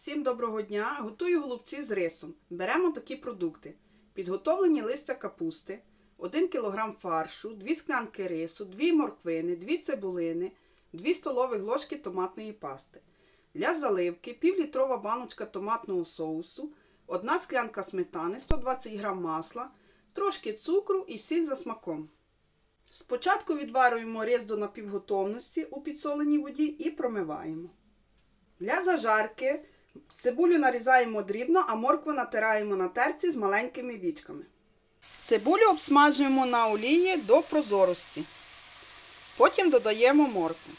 Всім доброго дня! Готую голубці з рисом. Беремо такі продукти: підготовлені листя капусти, 1 кг фаршу, 2 склянки рису, 2 морквини, 2 цибулини, 2 столових ложки томатної пасти. Для заливки півлітрова баночка томатного соусу, 1 склянка сметани, 120 г масла, трошки цукру і сіль за смаком. Спочатку відварюємо рис до напівготовності у підсоленій воді і промиваємо. Для зажарки цибулю нарізаємо дрібно, а моркву натираємо на терці з маленькими вічками. Цибулю обсмажуємо на олії до прозорості. Потім додаємо моркву.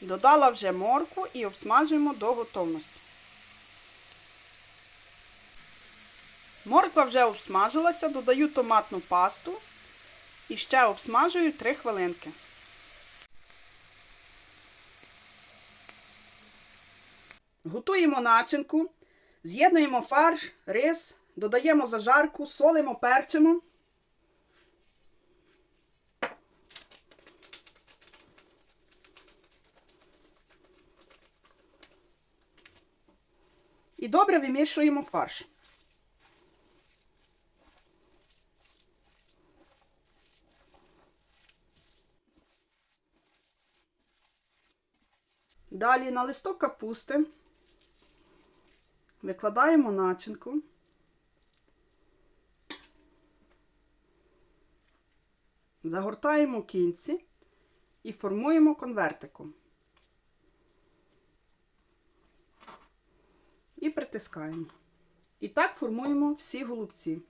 Додала вже моркву і обсмажуємо до готовності. Морква вже обсмажилася, додаю томатну пасту і ще обсмажую 3 хвилинки. Готуємо начинку, з'єднуємо фарш, рис, додаємо зажарку, солимо, перчимо. І добре вимішуємо фарш. Далі на листок капусти викладаємо начинку. Загортаємо кінці і формуємо конвертиком. І притискаємо. І так формуємо всі голубці.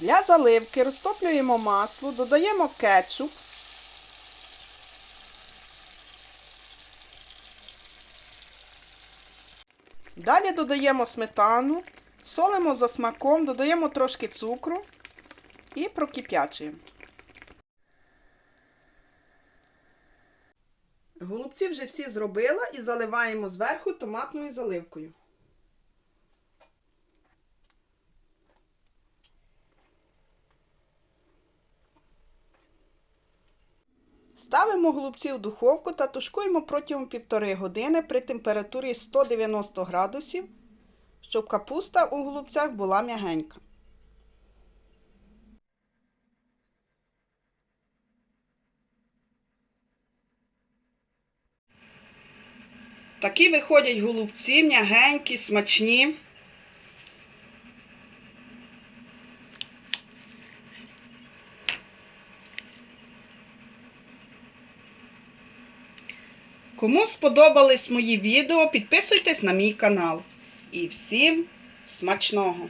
Для заливки розтоплюємо масло, додаємо кетчуп. Далі додаємо сметану, солимо за смаком, додаємо трошки цукру і прокип'ячуємо. Голубці вже всі зробила і заливаємо зверху томатною заливкою. Ставимо голубці в духовку та тушкуємо протягом півтори години при температурі 190 градусів, щоб капуста у голубцях була м'ягенька. Такі виходять голубці м'ягенькі, смачні. Кому сподобались мої відео, підписуйтесь на мій канал. І всім смачного!